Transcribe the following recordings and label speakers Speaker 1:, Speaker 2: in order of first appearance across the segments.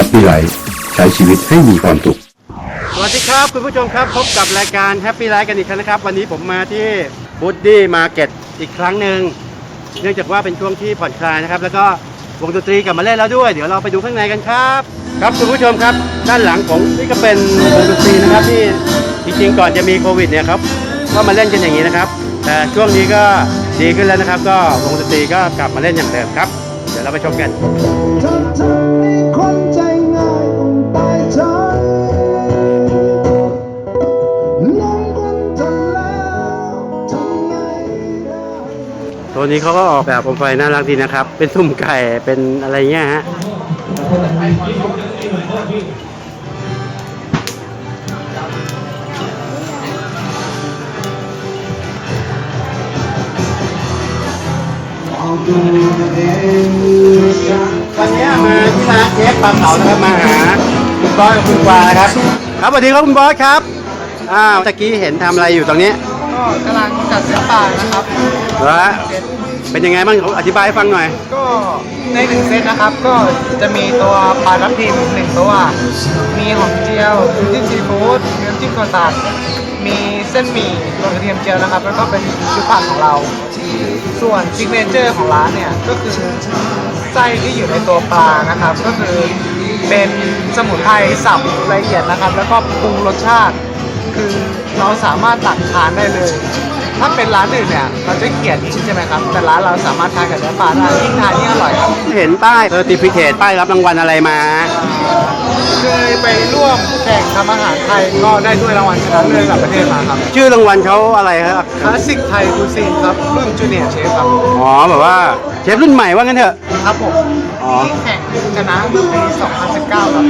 Speaker 1: Happy Life ใช้ชีวิตให้มีความสุข
Speaker 2: สวัสดีครับคุณผู้ชมครับพบกับรายการ Happy Life กันอีกครั้งนะครับ วันนี้ผมมาที่บูดดี้มาร์เก็ตอีกครั้งหนึ่งเนื่องจากว่าเป็นช่วงที่ผ่อนคลายนะครับ แล้วก็วงดนตรีกลับมาเล่นแล้วด้วย เดี๋ยวเราไปดูข้างในกันครับ ครับคุณผู้ชมครับ ด้านหลังของนี่ก็เป็นวงดนตรีนะครับที่จริงๆก่อนจะมีโควิดเนี่ยครับก็มาเล่นกันอย่างนี้นะครับ แต่ช่วงนี้ก็ดีขึ้นแล้วนะครับ ก็วงดนตรีก็กลับมาเล่นอย่างเดิมครับ เดี๋ยวเราไปชมกัน
Speaker 3: ตัว
Speaker 2: นี้เขาก็ออกแบบโคมไฟน่ารักดีนะครับ เป็นทุ่มไก่เป็นอะไรเงี้ยฮะวันนี้มาที่ร้านเชฟปลาเผานะครับมาหาคุณบอสกับคุณกวานะครับ ครับสวัสดีครับคุณบอสครับอ้าวตะกี้เห็นทำอะไรอยู่ตรงนี้
Speaker 4: ก็กำลังจัดเซตปลานะครับ
Speaker 2: เหรอฮะเป็นยังไงบ้างอธิบายให้ฟังหน่อย
Speaker 4: ก็ในหนึ่งเซตนะครับ ก็จะมีตัวปลาทับทิมหนึ่งตัว มีหอมเจียวน้ำจิ้มซีฟู้ดมีน้ำจิ้มข้าวสารมีเส้นหมี่รวมกระเทียมเจียวนะครับ แล้วก็เป็นชุดผักของเรา ส่วนซิกเนเจอร์ของร้านเนี่ย ก็คือไส้ที่อยู่ในตัวปลานะครับ ก็คือเป็นสมุนไพรสับละเอียดนะครับ แล้วก็ปรุงรสชาติ คือเราสามารถตักทานได้เลย ถ้าเป็นร้านอื่นเนี่ยเราจะเกลียดใช่ไหมครับ แต่ร้านเราสามารถทานกับเนื้อปลาได้ยิ่งทานยิ่งอร่อยครับ
Speaker 2: เห็นป้ายเซอร์ติฟิเคตป้ายรับรางวัลอะไรมา
Speaker 4: เคยไปร่วมแข่งทำอาหารไทยก็ได้ด้วยรางวัลชนะเลิศระดับประเทศมาครับ
Speaker 2: ชื่อรางวัลเขาอะไรครับ
Speaker 4: คลาสสิกไทยคูซีนครับรุ่นจูเนียร์เชฟครับ
Speaker 2: อ๋อแบบว่าเชฟรุ่นใหม่ว่างั้นเถอะ
Speaker 4: ครับผม
Speaker 2: อ๋อ
Speaker 4: แข่งชนะเมื่ปี2019ครับ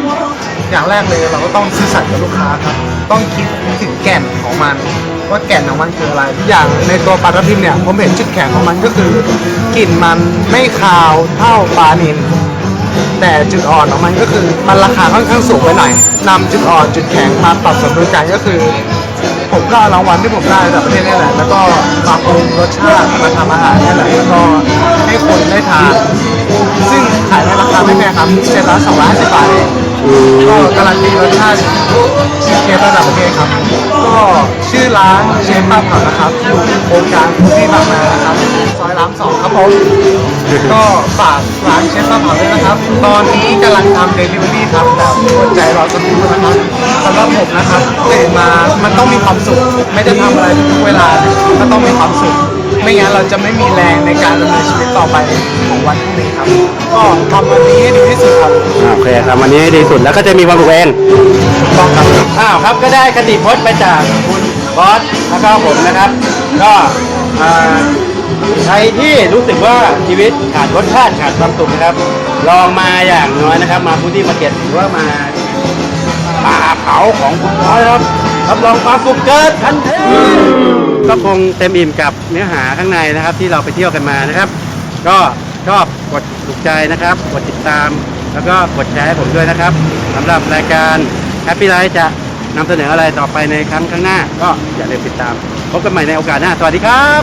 Speaker 4: อย่างแรกเลยเราก็ต้องซื่อสัตย์กับลูกค้าครับ ต้องคิดถึงแก่นของมัน ว่าแก่นของมันคืออะไรอย่างในตัวปลาทับทิมเนี่ยผมเห็นจุดแข็งของมันก็คือกลิ่นมันไม่คาวเท่าปลานิลแต่จุดอ่อนของมันก็คือมันราคาค่อนข้างสูงไปหน่อยนำจุดอ่อนจุดแข็งมาปรับสมดุลกันก็คือ ผมก็เอารางวัลที่ผมได้จากประเทศนี่แหละ แล้วก็มาปรุงรสชาติมาทำอาหารนี่แหละแล้วก็ให้คนได้ทาน ไม่แพงครับเซตละสองร้อยสิบบาทเองก็การันตีรสชาติเชฟระดับประเทศครับ ก็ชื่อร้านเชฟป้าเผานะครับอยู่โครงการที่บางนานะครับซอยรามสองครับผมก็ฝากร้านเชฟป้าเผาด้วยนะครับ ตอนนี้กำลังทำเดลิเวอรี่ครับแบบอดใจรอสักครู่นะครับสำหรับผมนะครับตื่นมามันต้องมีความสุข ไม่ได้ทำอะไรทุกเวลาก็ต้องมีความสุข ไม่งั้นเราจะไม่มีแรงในการดำเนินชีวิตต่อไปของวันพรุ่งนี้ครับ ก็ทำวันนี้ให้ดีที่สุดครับ
Speaker 2: โอเคครับวันนี้ให้ดีสุดแล้วก็จะมีความสุขเอง
Speaker 4: ต้องครับ
Speaker 2: อ้าวครับก็ได้คติพจน์ไปจากคุณบอสแล้วก็ผมนะครับ ก็อ่าใครที่รู้สึกว่าชีวิตขาดรสชาติขาดความสุขนะครับ ลองมาอย่างน้อยนะครับ มาพื้นที่มาร์เก็ตหรือว่ามาป่าเผาของคุณบอสครับรับรองความสุขเกิดทันที ก็คงเต็มอิ่มกับเนื้อหาข้างในนะครับ ที่เราไปเที่ยวกันมานะครับ ก็ชอบกดถูกใจนะครับ กดติดตาม แล้วก็กดแชร์ให้ผมด้วยนะครับสำหรับรายการ Happy Life จะนำเสนออะไรต่อไปในครั้งข้างหน้า ก็อย่าลืมติดตามพบกันใหม่ในโอกาสหน้า สวัสดีครับ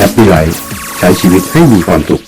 Speaker 1: Happy Life ใช้ชีวิตให้มีความสุข